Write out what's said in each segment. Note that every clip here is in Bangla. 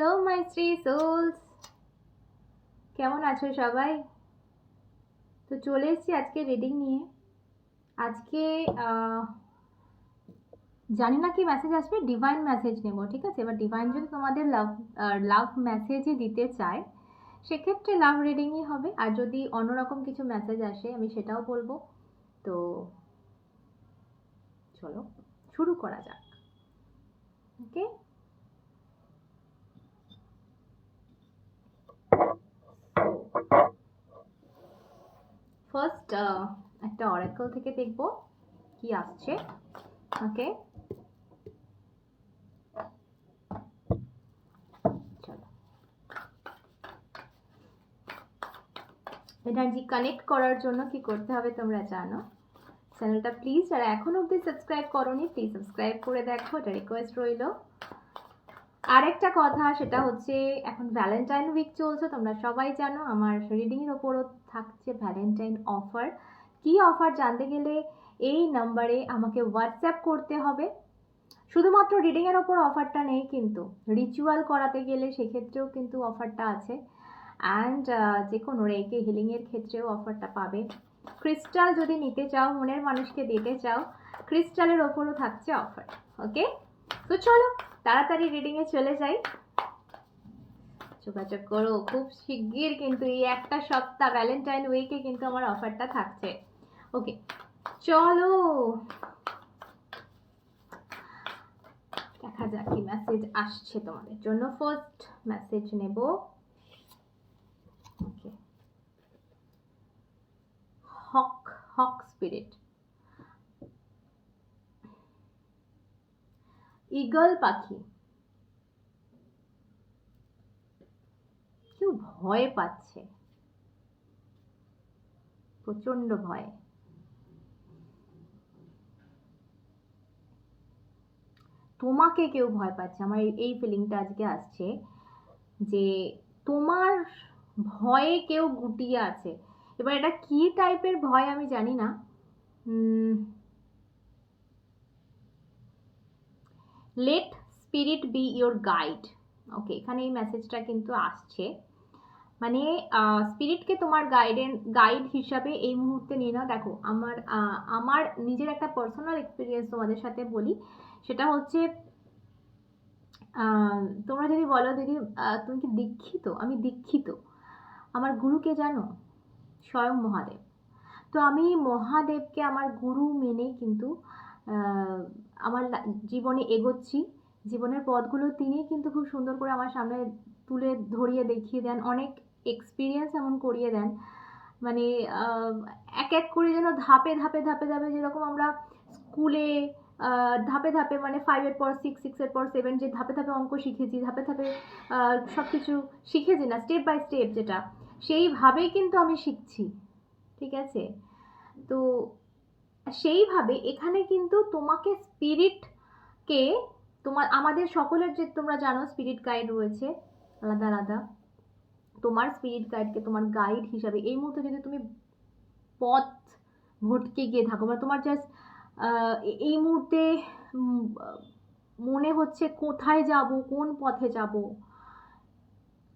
হ্যালো মাই থ্রি সোলস কেমন আছো সবাই? তো চলে এসেছি আজকে রিডিং নিয়ে। আজকে জানি না কি মেসেজ আসবে ডিভাইন মেসেজ নেব, ঠিক আছে? এবার ডিভাইন যদি তোমাদের লাভ লাভ মেসেজই দিতে চায়, সেক্ষেত্রে লাভ রিডিংই হবে। আর যদি অন্যরকম কিছু মেসেজ আসে, আমি সেটাও বলব। তো, চলো, শুরু করা যাক। ওকে ফার্স্ট একটা অরাকল থেকে দেখব কি আসছে। ওকে এনার্জি কানেক্ট করার জন্য কি করতে হবে তোমরা জানো। চ্যানেলটা প্লিজ যারা এখন অবধি সাবস্ক্রাইব করোনি প্লিজ সাবস্ক্রাইব করে দেখো। এটা রিকোয়েস্ট রইল। আরেকটা কথা, সেটা হচ্ছে এখন ভ্যালেন্টাইন উইক চলছে, তোমরা সবাই জানো আমার রিডিংয়ের ওপরও থাকছে ভ্যালেন্টাইন অফার কি অফার জানতে গেলে এই নাম্বারে আমাকে হোয়াটসঅ্যাপ করতে হবে। শুধুমাত্র রিডিংয়ের ওপর অফারটা নেই কিন্তু রিচুয়াল করাতে গেলে সেক্ষেত্রেও কিন্তু অফারটা আছে। অ্যান্ড যে কোনো রেকে হিলিংয়ের ক্ষেত্রেও অফারটা পাবে। ক্রিস্টাল যদি নিতে চাও, মনের মানুষকে দিতে চাও ক্রিস্টালের ওপরও থাকছে অফার ওকে তো চলো তাড়াতাড়ি রিডিংয়ে চলে যাই। যোগাযোগ করো, খুব শিগগির কিন্তু এই একটা সপ্তাহ ভ্যালেন্টাইন উইকে কিন্তু আমার অফারটা থাকছে। ওকে চলো। দেখা যাক কি মেসেজ আসছে তোমাদের জন্য। ফার্স্ট মেসেজ নেব। ওকে হক হক স্পিরিট ঈগল পাখি। কেউ ভয় পাচ্ছে। প্রচণ্ড ভয়। তোমাকে কেউ ভয় পাচ্ছে। আমার এই- ফিলিংটা আজকে আসছে যে তোমার ভয়ে কেউ গুটিয়ে আছে। এবার এটা কি টাইপের ভয় আমি জানি না। Let spirit be your guide okay এখানে এই মেসেজটা কিন্তু আসছে। মানে স্পিরিটকে তোমার গাইডেন গাইড হিসাবে এই মুহূর্তে নিয়ে নাও। দেখো, আমার আমার নিজের একটা পার্সোনাল এক্সপিরিয়েন্স তোমাদের সাথে বলি। সেটা হচ্ছে তোমরা যদি বলো, দিদি তুমি কি দীক্ষিত? আমি দীক্ষিত। আমার গুরুকে জানো? স্বয়ং মহাদেব। তো আমি মহাদেবকে আমার গুরু মেনে কিন্তু আমার জীবনে এগোচ্ছি। জীবনের পথগুলো তিনি কিন্তু খুব সুন্দর করে আমার সামনে তুলে ধরিয়ে দেখিয়ে দেন, অনেক এক্সপিরিয়েন্স এমন করিয়ে দেন। মানে এক এক করে যেন ধাপে ধাপে ধাপে ধাপে যেরকম আমরা স্কুলে ধাপে ধাপে মানে ফাইভের পর সিক্স সিক্সের পর সেভেন যে ধাপে ধাপে অঙ্ক শিখেছি, ধাপে ধাপে সব কিছু শিখেছি না স্টেপ বাই স্টেপ যেটা, সেইভাবেই কিন্তু আমি শিখছি। ঠিক আছে? তো সেইভাবে এখানে কিন্তু তোমাকে স্পিরিটকে তোমার, আমাদের সকলের যে তোমরা জানো স্পিরিট গাইড রয়েছে, আলাদা আলাদা। তোমার স্পিরিট গাইডকে তোমার গাইড হিসাবে এই মুহূর্তে যদি তুমি পথ ভটকে গিয়ে থাকো বা তোমার জাস্ট এই মুহূর্তে মনে হচ্ছে কোথায় যাব, কোন পথে যাব,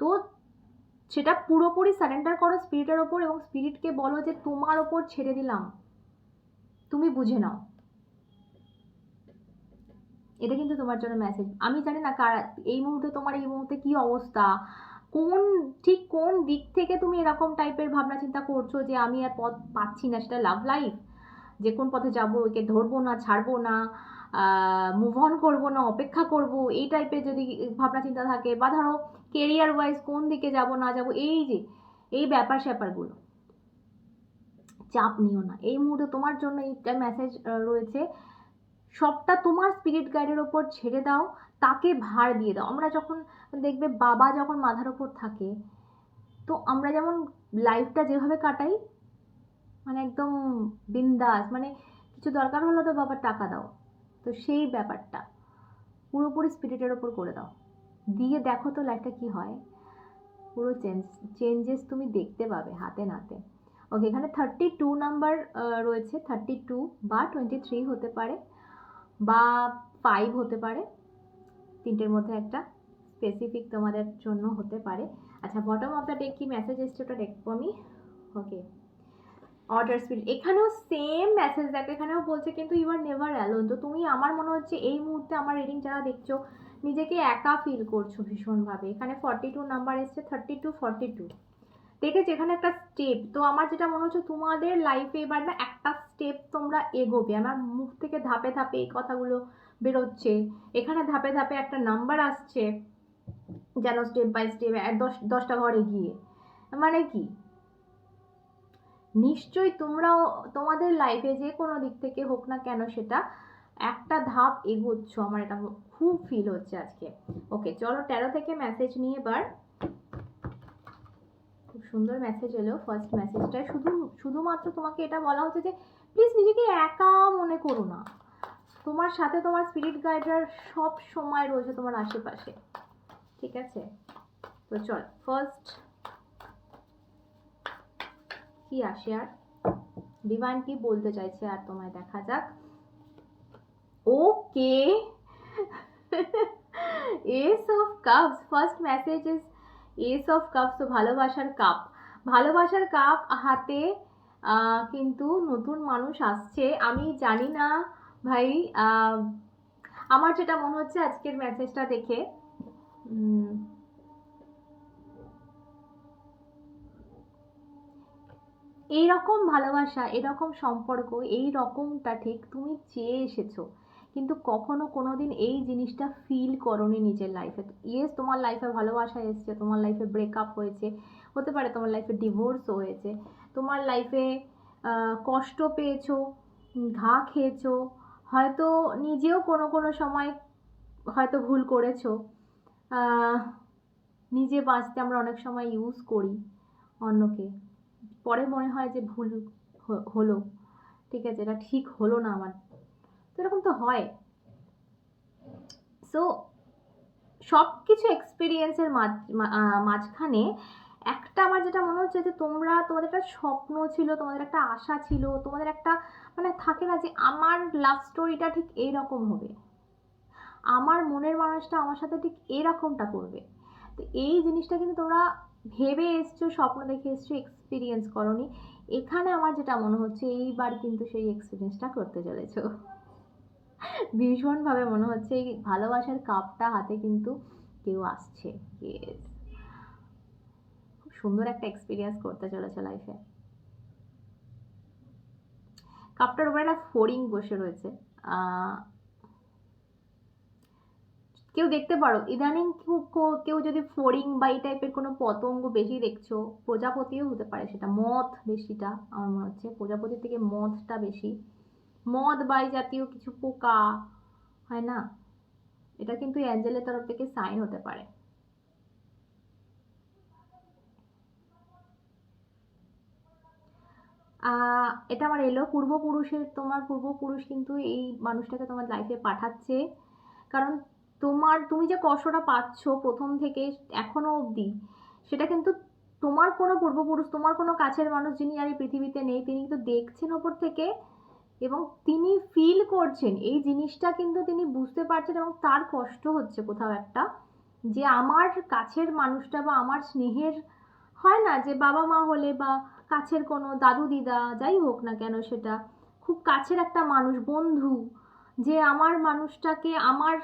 তো সেটা পুরোপুরি সারেন্ডার করো স্পিরিটের ওপর এবং স্পিরিটকে বলো যে তোমার ওপর ছেড়ে দিলাম। তুমি বুঝে নাও। এটা কিন্তু তোমার জন্য মেসেজ আমি জানি না কার, এই মুহূর্তে তোমার এই মুহূর্তে কি অবস্থা? কোন, ঠিক কোন দিক থেকে তুমি এরকম টাইপের ভাবনা চিন্তা করছ যে আমি আর পথ পাচ্ছি না, সেটা লাভ লাইফ যে কোন পথে যাব, একে ধরবো না, ছাড়বো না মুভ অন করব না, অপেক্ষা করব, এই টাইপের যদি ভাবনা চিন্তা থাকে, বা ধরো কেরিয়ার ওয়াইজ কোন দিকে যাব, না যাব, এই যে, এই ব্যাপার স্যাপারগুলো চাপ নিও না। এই মুহূর্তে তোমার জন্য এইটা মেসেজ রয়েছে। সবটা তোমার স্পিরিট গাইডের ওপর ছেড়ে দাও, তাকে ভার দিয়ে দাও। আমরা যখন দেখবে বাবা যখন মাথার ওপর থাকে, তো আমরা যেমন লাইফটা যেভাবে কাটাই মানে একদম বিন্দাস মানে কিছু দরকার হলো তো বাবার টাকা দাও। তো সেই ব্যাপারটা পুরোপুরি স্পিরিটের ওপর করে দাও। দিয়ে দেখো তো লাইফটা কি হয়। পুরো চেঞ্জ চেঞ্জেস তুমি দেখতে পাবে হাতে নাতে। ওকে এখানে থার্টি টু নাম্বার রয়েছে থার্টি টু বা টোয়েন্টি থ্রি হতে পারে বা ফাইভ হতে পারে। তিনটের মধ্যে একটা স্পেসিফিক তোমাদের জন্য হতে পারে। আচ্ছা বটম অফ দ্য ডেক কি মেসেজ এসছে ওটা দেখব আমি? ওকে অর্ডার স্পিড এখানেও সেম মেসেজ দেখো, এখানেও বলছে কিন্তু ইউ আর নেভার অ্যালোন তো তুমি আমার মনে হচ্ছে এই মুহূর্তে আমার রিডিং যারা দেখছ, নিজেকে একা ফিল করছ ভীষণভাবে। এখানে ফর্টি টু নাম্বার এসছে থার্টি টু ফর্টি টু দেখেছি, এখানে একটা স্টেপ তো আমার যেটা মনে হচ্ছে, তোমাদের লাইফে এবার না একটা স্টেপ তোমরা এগোবে। আমার মুখ থেকে ধাপে ধাপে এই কথাগুলো বেরোচ্ছে। এখানে ধাপে ধাপে একটা নাম্বার আসছে, যেন স্টেপ বাই স্টেপ দশ, দশটা ঘরে গিয়ে মানে কি? নিশ্চয়ই তোমরাও, তোমাদের লাইফে যে কোনো দিক থেকে হোক না কেন সেটা একটা ধাপ এগোচ্ছ। আমার এটা খুব ফিল হচ্ছে আজকে। ওকে চলো তেরো থেকে মেসেজ নিয়ে এবার সুন্দর মেসেজ এলো ফার্স্ট মেসেজটা শুধু, শুধুমাত্র তোমাকে এটা বলা হচ্ছে যে প্লিজ নিজেকে একা মনে করো না। তোমার সাথে তোমার স্পিরিট গাইডরা সব সময় রয়েছে তোমার আশেপাশে। ঠিক আছে? তো চল ফার্স্ট কি আসে আর? ডিভাইন কি বলতে চাইছে আর তোমায় দেখা যাক। Okay ace of cups first message is ace of cups তো ভালোবাসার কাপ ভালোবাসার কাপ হাতে কিন্তু নতুন মানুষ আসছে। আমি জানি না ভাই আমার যেটা মনে হচ্ছে আজকের মেসেজটা দেখে। এইরকম ভালোবাসা, এরকম সম্পর্ক এই রকমটা ঠিক তুমি চেয়ে এসেছ। কিন্তু কখনো কোনোদিন এই জিনিসটা ফিল করনি নিজের লাইফে ইয়েস তোমার লাইফে ভালোবাসা এসছে, তোমার লাইফে ব্রেকআপ হয়েছে, হতে পারে তোমার লাইফে ডিভোর্সও হয়েছে। তোমার লাইফে কষ্ট পেয়েছ, ঘা খেয়েছো, হয়তো নিজেও কোনো কোনো সময় হয়তো ভুল করেছ। নিজে বাঁচতে আমরা অনেক সময় ইউজ করি অন্যকে। পরে মনে হয় যে ভুল হলো। ঠিক আছে, এটা ঠিক হলো না আমার। তো এরকম তো হয়। সো সব কিছু এক্সপিরিয়েন্সের মাঝখানে একটা আমার যেটা মনে হচ্ছে যে তোমরা, তোমাদের একটা স্বপ্ন ছিল, তোমাদের একটা আশা ছিল, তোমাদের একটা মানে থাকে না যে আমার লাভ স্টোরিটা ঠিক এইরকম হবে। আমার মনের মানুষটা আমার সাথে ঠিক এরকমটা করবে। তো এই জিনিসটা কিন্তু তোমরা ভেবে এসছো, স্বপ্ন দেখে এসছো এক্সপিরিয়েন্স করনি। এখানে আমার যেটা মনে হচ্ছে, এইবার কিন্তু সেই এক্সপিরিয়েন্সটা করতে চলেছো। ভীষণভাবে মনে হচ্ছে এই ভালোবাসার কাপটা হাতে কিন্তু কেউ আসছে. খুব সুন্দর একটা এক্সপিরিয়েন্স করতে চলেছে লাইফে কাপটার উপরে একটা ফোরিং বসে রয়েছে। কেউ দেখতে পারো, ইদানিং কেউ যদি ফোরিং বা এই টাইপের কোনো পতঙ্গ বেশি দেখছ, প্রজাপতিও হতে পারে সেটা, মথ বেশিটা আমার মনে হচ্ছে। প্রজাপতির থেকে মথটা বেশি। মদ বাই জাতীয় কিছু পোকা, হয় না? এটা কিন্তু অ্যাঞ্জেলের তরফ থেকে সাইন হতে পারে। এটা আমার এলো, পূর্বপুরুষের, তোমার পূর্বপুরুষ কিন্তু এই মানুষটাকে তোমার লাইফে পাঠাচ্ছে। কারণ তোমার, তুমি যে কষ্টটা পাচ্ছ প্রথম থেকে এখনও অবধি, সেটা কিন্তু তোমার কোনো পূর্বপুরুষ, তোমার কোনো কাছের মানুষ যিনি আর এই পৃথিবীতে নেই, তিনি কিন্তু দেখছেন ওপর থেকে। এবং তিনি ফিল করছেন, এই জিনিসটা কিন্তু তিনি বুঝতে পারছেন এবং তার কষ্ট হচ্ছে কোথাও একটা, যে আমার কাছের মানুষটা বা আমার স্নেহের, হয় না যে বাবা মা হলে বা কাছের কোনো দাদু দিদা যাই হোক না কেন সেটা, খুব কাছের একটা মানুষ, বন্ধু, যে আমার মানুষটাকে আমার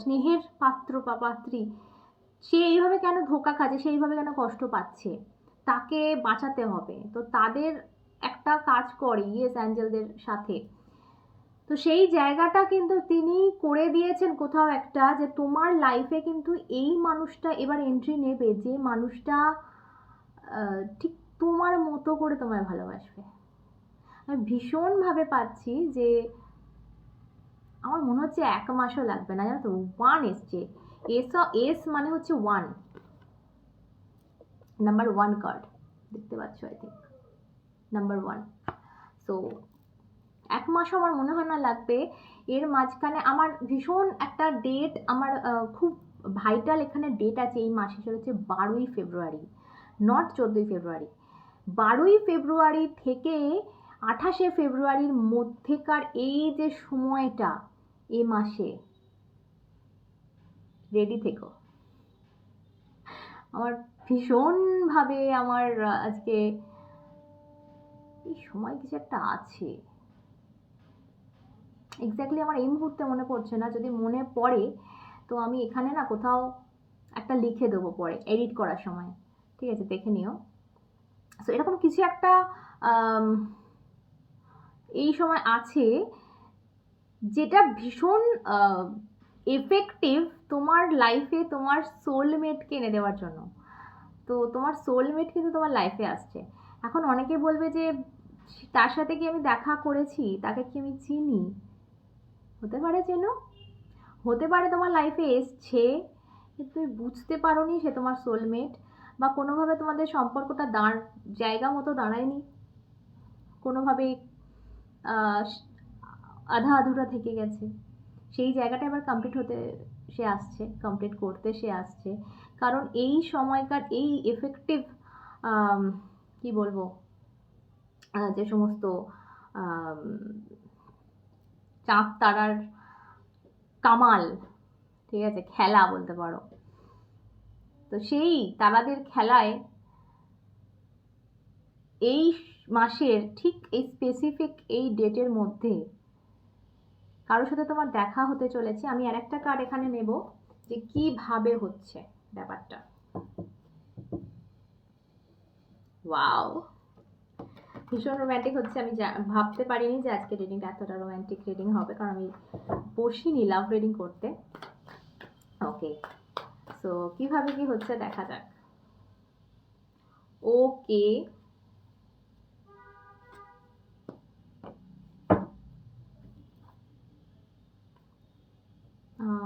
স্নেহের পাত্র বা পাত্রী, সে এইভাবে কেন ধোকা খাচ্ছে, সে এইভাবে কেন কষ্ট পাচ্ছে, তাকে বাঁচাতে হবে। তো তাদের একটা কাজ করে, ইয়েস অ্যাঞ্জেলদের সাথে। তো সেই জায়গাটা কিন্তু তিনি করে দিয়েছেন কোথাও একটা যে তোমার লাইফে কিন্তু এই মানুষটা এবার এন্ট্রি নেবে, যে মানুষটা ঠিক তোমার মতো করে তোমায় ভালোবাসবে। আমি ভীষণভাবে পাচ্ছি যে আমার মনে হচ্ছে এক মাসও লাগবে না, জানো তো? ওয়ান এসছে এস এস মানে হচ্ছে ওয়ান নাম্বার ওয়ান কার্ড দেখতে পাচ্ছ I think number one so এক মাস আমার মনে হয় না লাগবে। এর মাঝখানে আমার ভীষণ একটা ডেট আমার খুব ভাইটাল এখানে ডেট আছে এই মাসে, সেটা হচ্ছে বারোই ফেব্রুয়ারি নট চোদ্দোই ফেব্রুয়ারি। বারোই ফেব্রুয়ারি থেকে আঠাশে ফেব্রুয়ারির মধ্যেকার এই যে সময়টা, এ মাসে রেডি থেকো। আমার ভীষণভাবে আমার আজকে এই সময় কিছু একটা আছে। এক্স্যাক্টলি আমার এই মুহূর্তে মনে পড়ছে না, যদি মনে পড়ে, তো আমি এখানে না কোথাও একটা লিখে দেবো পরে এডিট করার সময়। ঠিক আছে, দেখে নিও। সো এরকম কিছু একটা এই সময় আছে যেটা ভীষণ এফেক্টিভ তোমার লাইফে তোমার সোলমেটকে এনে দেওয়ার জন্য। তো তোমার সোলমেট কিন্তু তোমার লাইফে আসছে। এখন অনেকে বলবে যে তার সাথে কি আমি দেখা করেছি? তাকে কি আমি চিনি? হতে পারে চেনো। হতে পারে তোমার লাইফে এসছে তুমি বুঝতে পারোনি সে তোমার সোলমেট বা কোনোভাবে তোমাদের সম্পর্কটা দাঁড়, জায়গা মতো দাঁড়ায়নি। কোনোভাবে আধা আধুরা থেকে গেছে। সেই জায়গাটা এবার কমপ্লিট হতে সে আসছে কমপ্লিট করতে সে আসছে। কারণ এই সময়কার, এই এফেক্টিভ কি বলব? যে সমস্ত চাঁদ তারার কামাল, ঠিক আছে, খেলা বলতে পারো। তো সেই তারাদের খেলায় এই মাসের ঠিক এই স্পেসিফিক এই ডেটের মধ্যে কারোর সাথে তোমার দেখা হতে চলেছে, আমি আর একটা কার্ড এখানে নেব যে কীভাবে হচ্ছে ব্যাপারটা। ওয়াও ভীষণ রোম্যান্টিক হচ্ছে। আমি ভাবতে পারিনি যে আজকে রিডিংটা এতটা রোম্যান্টিক রিডিং হবে, কারণ আমি বসিনি লাভ রিডিং করতে। ওকে সো কীভাবে কি হচ্ছে দেখা যাক। ওকে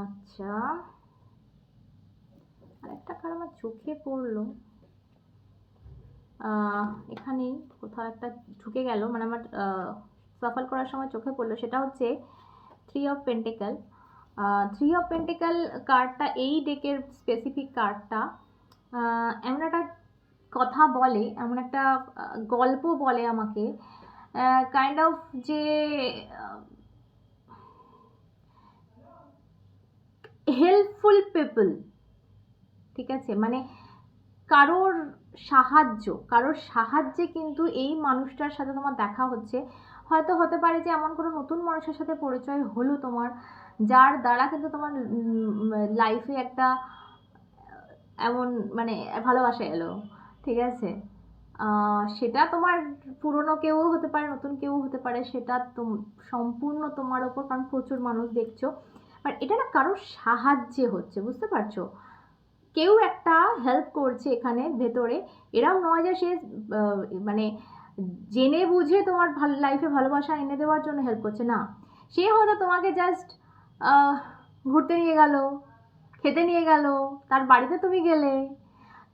আচ্ছা আরেকটা কার আমার চোখে পড়ল? এখানেই কোথাও একটা ঢুকে গেল। মানে আমার সফল করার সময় চোখে পড়ল। সেটা হচ্ছে three of pentacles three of pentacles কার্ডটা এই ডেকের স্পেসিফিক কার্ডটা এমন একটা কথা বলে, এমন একটা গল্প বলে আমাকে। কাইন্ড অফ যে হেল্পফুল পিপল ঠিক আছে? মানে কারোর সাহায্য, কারোর সাহায্যে কিন্তু এই মানুষটার সাথে তোমার দেখা হচ্ছে। হয়তো হতে পারে যে এমন কোনো নতুন মানুষের সাথে পরিচয় হলো তোমার, যার দ্বারা কিন্তু তোমার লাইফে একটা এমন মানে ভালোবাসা এলো, ঠিক আছে? সেটা তোমার পুরনো কেউ হতে পারে, নতুন কেউ হতে পারে, সেটা তোম, সম্পূর্ণ তোমার ওপর, কারণ প্রচুর মানুষ দেখছ। বাট এটা না কারোর সাহায্যে হচ্ছে, বুঝতে পারছ? কেউ একটা হেল্প করছে এখানে ভেতরে। এরাও নয় যে সে মানে জেনে বুঝে তোমার ভালো লাইফে ভালোবাসা এনে দেওয়ার জন্য হেল্প করছে, না। সে হয়তো তোমাকে জাস্ট ঘুরতে নিয়ে গেল, খেতে নিয়ে গেল, তার বাড়িতে তুমি গেলে।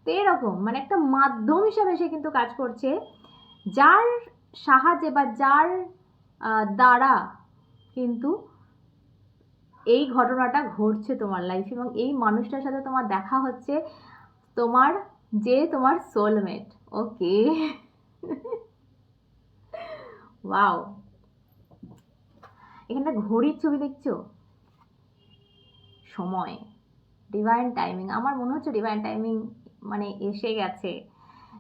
তো এরকম মানে একটা মাধ্যম হিসাবে সে কিন্তু কাজ করছে। যার সাহায্যে বা যার দ্বারা কিন্তু এই ঘটনাটা ঘটছে তোমার লাইফে এবং এই মানুষটার সাথে তোমার দেখা হচ্ছে তোমার যে তোমার সোলমেট ওকে ওয়াও এখানটা ঘড়ির ছবি দেখছ? সময় ডিভাইন টাইমিং আমার মনে হচ্ছে ডিভাইন টাইমিং মানে এসে গেছে,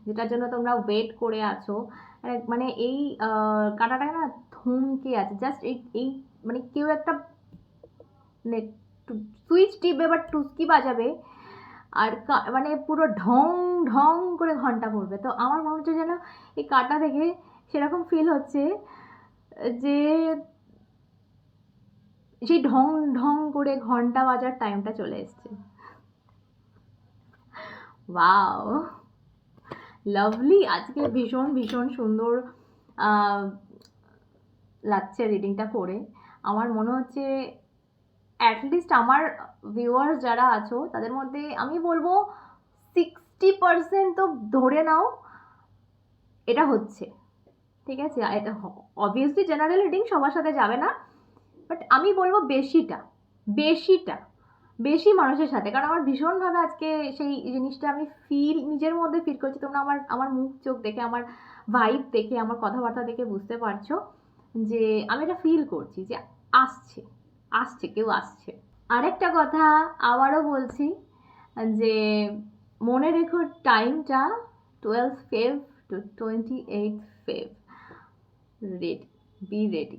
যেটার জন্য তোমরা ওয়েট করে আছো। মানে- এই কাঁটাটা না থমকে আছে। জাস্ট এই এই মানে কেউ একটা সুইচ টিপবে বা টুসকি বাজাবে আর মানে পুরো ঢং ঢং করে ঘণ্টা পড়বে তো আমার মনে হচ্ছে যেন এই কাটা দেখে সেরকম ফিল হচ্ছে যে সেই ঢং ঢং করে ঘণ্টা বাজার টাইমটা চলে এসছে। ওয়াও লাভলি আজকে ভীষণ ভীষণ সুন্দর লাগছে রিডিংটা করে। আমার মনে হচ্ছে অ্যাটলিস্ট আমার ভিউয়ার্স যারা আছো, তাদের মধ্যে আমি বলব সিক্সটি পার্সেন্ট তো ধরে নাও, এটা হচ্ছে। ঠিক আছে? এটা অবভিয়াসলি জেনারেল রিডিং সবার সাথে যাবে না বাট আমি বলব বেশিটা বেশিটা, বেশি মানুষের সাথে। কারণ আমার ভীষণভাবে আজকে সেই জিনিসটা আমি ফিল নিজের মধ্যে ফিল করছি। তোমরা আমার আমার মুখ, চোখ দেখে, আমার ভাইব দেখে, আমার কথাবার্তা দেখে বুঝতে পারছ যে আমি এটা ফিল করছি যে আসছে। আসছে কেউ আসছে। আরেকটা কথা আবারও বলছি যে, মনে রেখো টাইমটা twelve five two twenty eight five ready be ready